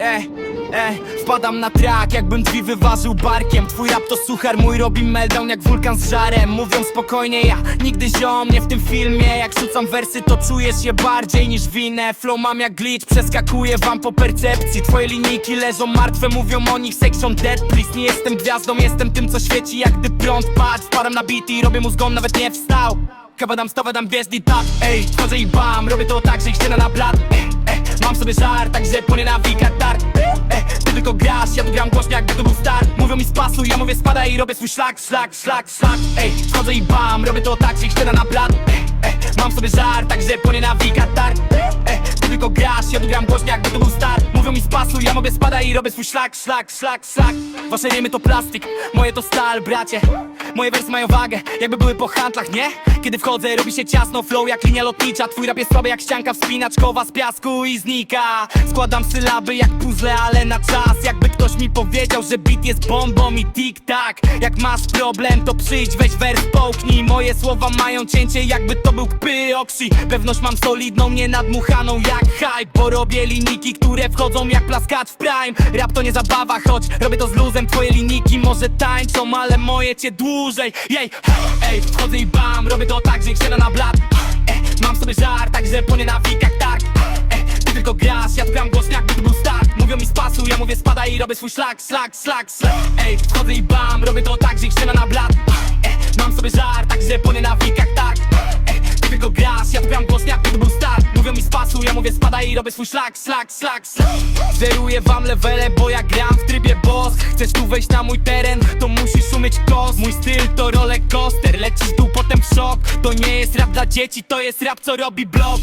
E, e, wpadam na trak, jakbym drzwi wyważył barkiem. Twój rap to suchar, mój robi meltdown jak wulkan z żarem. Mówią spokojnie, ja nigdy ziom nie w tym filmie. Jak rzucam wersy, to czujesz je bardziej niż winę. Flow mam jak glitch, przeskakuję wam po percepcji. Twoje linijki leżą martwe, mówią o nich section dead Please, nie jestem gwiazdą, jestem tym co świeci jak gdy prąd Patrz, wpadam na beat i robię mózgom, nawet nie wstał. Chyba dam stówę, dam gwiezdny tak. Ej, wchodzę i bam, robię to tak, że ich na blat Mam sobie żar, także płonie na wika targ e, e, Ty tylko grasz, ja tu gram głośno jakby to był start Mówią mi spasu, ja mówię spadaj i robię swój szlak, szlak, szlak, szlak. Ej, wchodzę i bam, robię to tak, ściana na blat e, e, Mam sobie żar, także płonie na wika targ e, e, Ty tylko grasz, ja tu gram głośno jakby to był start Mówią mi spasu, ja mówię spadaj i robię swój szlak, szlak, szlak, szlak. Wasze rymy to plastik, moje to stal, bracie. Moje wersy mają wagę, jakby były po handlach, nie? Kiedy wchodzę, robi się ciasno, flow jak linia lotnicza. Twój rap jest słaby jak ścianka wspinaczkowa z piasku i znika. Składam sylaby jak puzzle, ale na czas. Jakby ktoś mi powiedział, że beat jest bombą i tik-tak. Jak masz problem, to przyjdź, weź wers, połknij Moje słowa mają cięcie, jakby to był pyokshi Pewność mam solidną, nie nadmuchaną jak hype Bo robię linijki, które wchodzą jak plaskacz w prime. Rap to nie zabawa, choć robię to z luzem. Twoje linijki może tańczą, ale moje cię dłużej. Jej, ej, wchodzę i bam, robię to tak, że ściana na blat. Mam sobie żar, także płonie na wikach tak. E, Ty tylko grasz, ja tu gram głośno jakby to był start Mówią mi spasu, ja mówię spadaj i robię swój szlak, szlak, szlak, szlak. Ej, wchodzę i bam, robię to tak, że ściana na blat. Mam sobie żar, także płonie na wikach tak. E, Ty tylko grasz, ja tu gram głośno jakby to był start Mówią mi spasu, ja mówię spadaj i robię swój szlak, szlak, szlak, szlak. Zeruję wam levele, bo ja gram Chcesz tu wejść na mój teren, to musisz umieć kos. Mój styl to roller coaster, lecisz dół, potem w szok. To nie jest rap dla dzieci, to jest rap co robi blok